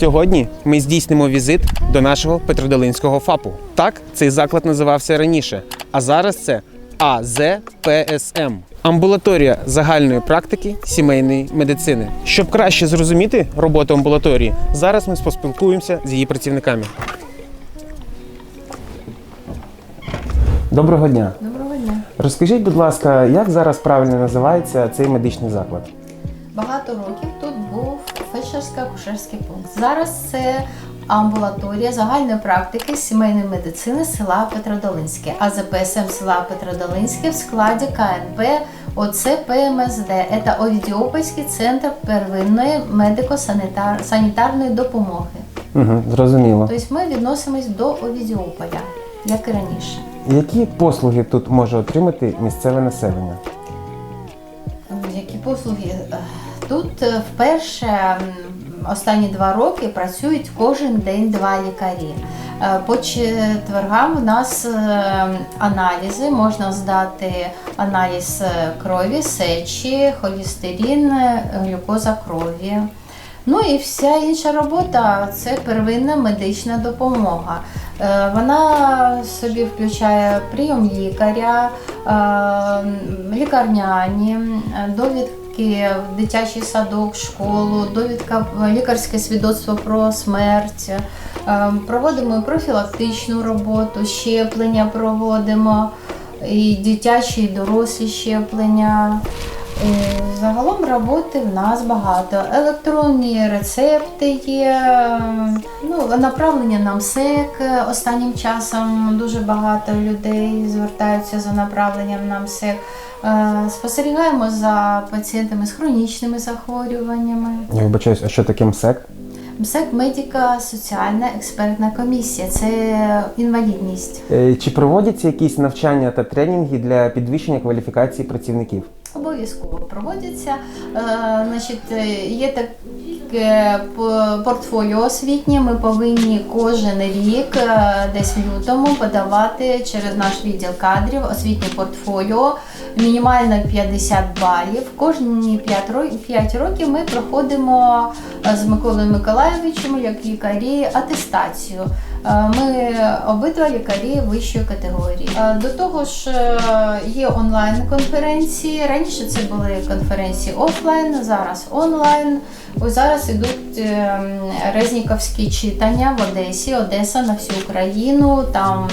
Сьогодні ми здійснимо візит до нашого Петродолинського ФАПу. Так, цей заклад називався раніше, а зараз це АЗПСМ амбулаторія загальної практики сімейної медицини. Щоб краще зрозуміти роботу амбулаторії, зараз ми поспілкуємося з її працівниками. Доброго дня. Доброго дня. Розкажіть, будь ласка, як зараз правильно називається цей медичний заклад? Багато років тут був фельдшерсько-акушерський пункт. Зараз це амбулаторія загальної практики сімейної медицини села Петродолинське. А ЗПСМ села Петродолинське в складі КНП ОЦ ПМСД. Це Овідіопольський центр первинної медико-санітарної допомоги. Угу, зрозуміло. Тобто ми відносимось до Овідіополя, як і раніше. Які послуги тут може отримати місцеве населення? Які послуги? Тут е, вперше останні два роки працюють кожен день два лікарі. Е, По четвергам у нас е, аналізи, можна здати аналіз крові, сечі, холестерин, глюкоза крові. Ну і вся інша робота це первинна медична допомога. Вона собі включає прийом лікаря, лікарняні, е, довідки в дитячий садок, школу, довідка лікарське свідоцтво про смерть. Е, Проводимо профілактичну роботу, щеплення проводимо, і дитячі, і дорослі щеплення. Е, Загалом роботи в нас багато. Електронні рецепти є, ну, направлення на МСЕК. Останнім часом дуже багато людей звертаються за направленням на МСЕК. Е, Спостерігаємо за пацієнтами з хронічними захворюваннями. Я вибачаюсь, а що таке МСЕК? МСЕК медика соціальна експертна комісія. Це інвалідність. Е, Чи проводяться якісь навчання та тренінги для підвищення кваліфікації працівників? Обов'язково проводяться. Е, значить, е, є таке портфоліо освітнє. Ми повинні кожен рік, е, десь в лютому, подавати через наш відділ кадрів освітнє портфоліо. Мінімально 50 балів. Кожні 5 років, 5 років ми проходимо з Миколою Миколаєвичем, як лікарі, атестацію. Ми обидва лікарі вищої категорії. До того ж, е, є онлайн-конференції. Раніше це були конференції офлайн, зараз онлайн. Ось зараз ідуть е, резніковські читання в Одесі, Одеса на всю Україну. Там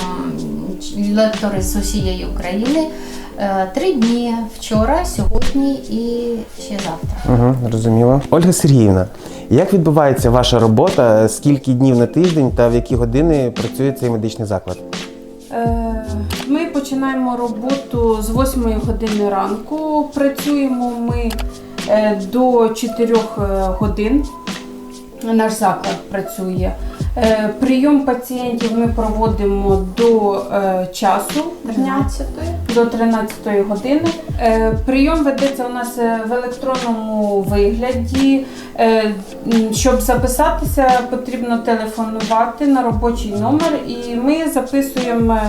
лектори з усієї України. Е, Три дні вчора, сьогодні і ще завтра. Угу, зрозуміло. Ольга Сергіївна, як відбувається ваша робота? Скільки днів на тиждень та в які години працює цей медичний заклад? Е, Ми починаємо роботу з 8 години ранку. Працюємо ми е, до 4 годин. Наш заклад працює. Е, Прийом пацієнтів ми проводимо до е, часу дня. 13 до 13 години. Е, Прийом ведеться у нас е, в електронному вигляді. Е, Щоб записатися, потрібно телефонувати на робочий номер, і ми записуємо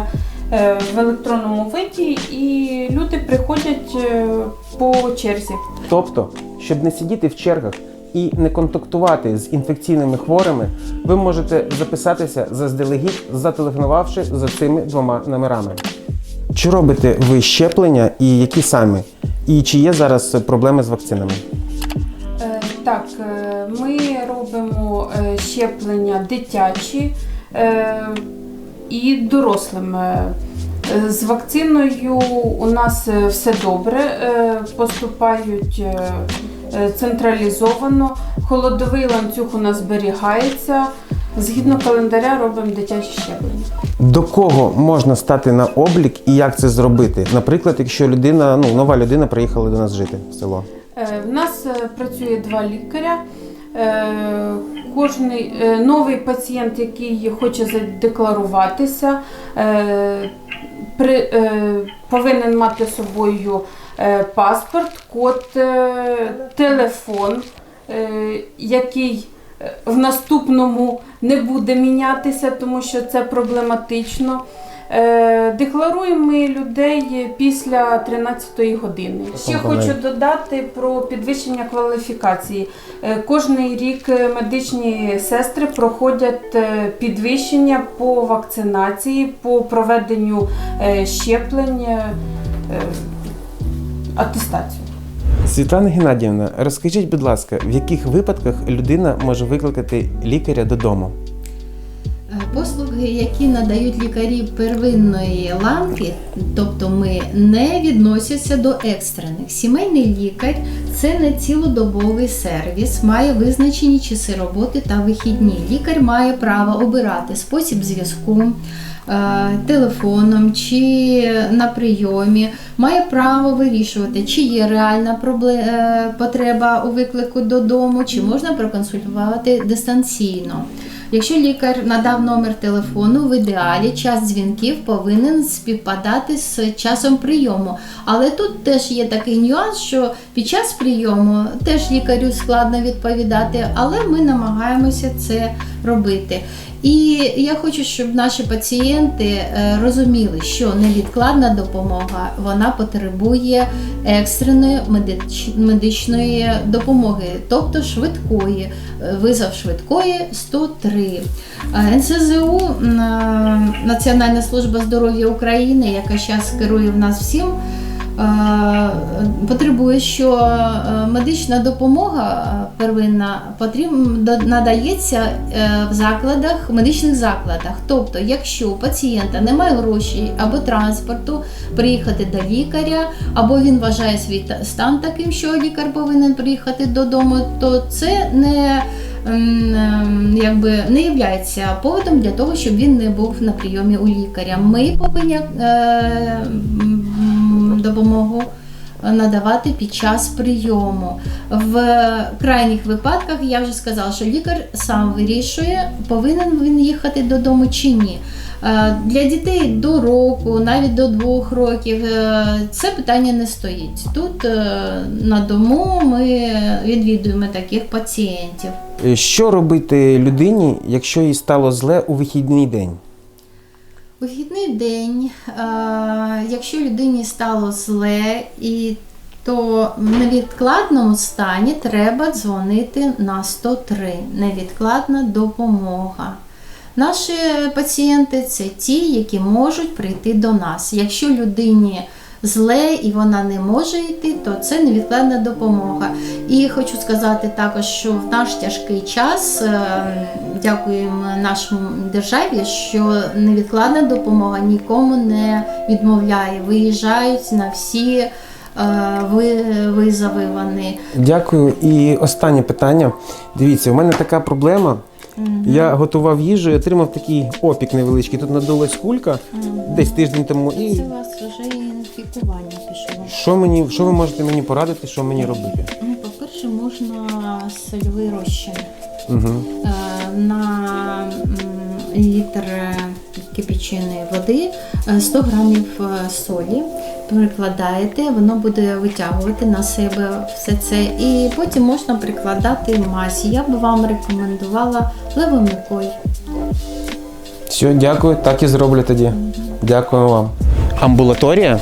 в електронному виді, і люди приходять по черзі. Тобто, щоб не сидіти в чергах і не контактувати з інфекційними хворими, ви можете записатися заздалегідь, зателефонувавши за цими двома номерами. Чи робите ви щеплення і які саме? І чи є зараз проблеми з вакцинами? Е, Так, е, ми робимо е, щеплення дитячі і дорослим. З вакциною у нас все добре, поступають централізовано, холодовий ланцюг у нас зберігається. Згідно календаря робимо дитячі щеплення. До кого можна стати на облік і як це зробити? Наприклад, якщо людина, ну нова людина приїхала до нас жити в село. Е, В нас е, працює два лікаря. Е, Кожний новий пацієнт, який хоче задекларуватися, при, повинен мати з собою паспорт, код, телефон, який в наступному не буде мінятися, тому що це проблематично. Е, Декларуємо ми людей після 13-ї години. Ще хочу додати про підвищення кваліфікації. Е, Кожний рік медичні сестри проходять е, підвищення по вакцинації, по проведенню щеплень, атестацію. Світлана Геннадіївна, розкажіть, будь ласка, в яких випадках людина може викликати лікаря додому? Е, Послуги, які надають лікарі первинної ланки, тобто ми не відносяться до екстрених. Сімейний лікар це не цілодобовий сервіс, має визначені часи роботи та вихідні. Лікар має право обирати спосіб зв'язку. Е, Телефоном чи на прийомі має право вирішувати, чи є реальна е, потреба у виклику додому, чи можна проконсультувати дистанційно. Якщо лікар надав номер телефону, в ідеалі час дзвінків повинен співпадати з часом прийому. Але тут теж є такий нюанс, що під час прийому теж лікарю складно відповідати, але ми намагаємося це робити. І я хочу, щоб наші пацієнти е, розуміли, що невідкладна допомога вона потребує екстреної медичної допомоги, тобто швидкої. Визов швидкої 103. Е, НСЗУ е, Національна служба здоров'я України, яка зараз керує в нас всім. Е, Потребує, що е, медична допомога е, первинна надається в закладах, медичних закладах. Тобто, якщо у пацієнта немає грошей або транспорту приїхати до лікаря, або він вважає свій стан таким, що лікар повинен приїхати додому, то це не якби не є поводом для того, щоб він не був на прийомі у лікаря. Ми повинні е, допомогу надавати під час прийому. В крайніх випадках я вже сказала, що лікар сам вирішує, повинен він їхати додому чи ні. Е, Для дітей до року, навіть до двох років, е, це питання не стоїть. Тут е, на дому ми відвідуємо таких пацієнтів. Е, Що робити людині, якщо їй стало зле у вихідний день? Вихідний день, е, якщо людині стало зле, і то в невідкладному стані треба дзвонити на 103. Невідкладна допомога. Наші пацієнти це ті, які можуть прийти до нас. Якщо людині зле і вона не може йти, то це невідкладна допомога. І хочу сказати також, що в наш тяжкий час е, дякуємо нашому державі, що невідкладна допомога нікому не відмовляє. Виїжджають на всі е, ви- визови вони. Дякую. І останнє питання. Дивіться, у мене така проблема. Я готував їжу і отримав такий опік невеличкий. Тут надулась кулька десь тиждень тому. І Це у вас вже інфікування пішло. що мені, що ви можете мені порадити, що мені робити? Ну, по-перше, можна сольовий розчин. Угу. Е, на м, літр кипяченої води е, 100 грамів е, солі прикладаєте, воно буде витягувати на себе все це. І потім можна прикладати мазі. Я б вам рекомендувала левомикой. Все, дякую, так і зроблю тоді. Дякую вам. Амбулаторія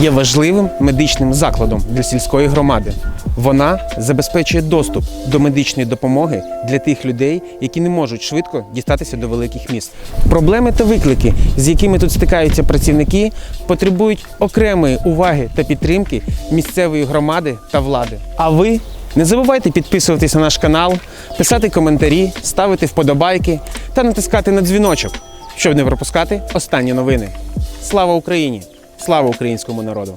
є важливим медичним закладом для сільської громади. Вона забезпечує доступ до медичної допомоги для тих людей, які не можуть швидко дістатися до великих міст. Проблеми та виклики, з якими тут стикаються працівники, потребують окремої уваги та підтримки місцевої громади та влади. А ви не забувайте підписуватись на наш канал, писати коментарі, ставити вподобайки та натискати на дзвіночок, щоб не пропускати останні новини. Слава Україні! Слава українському народу!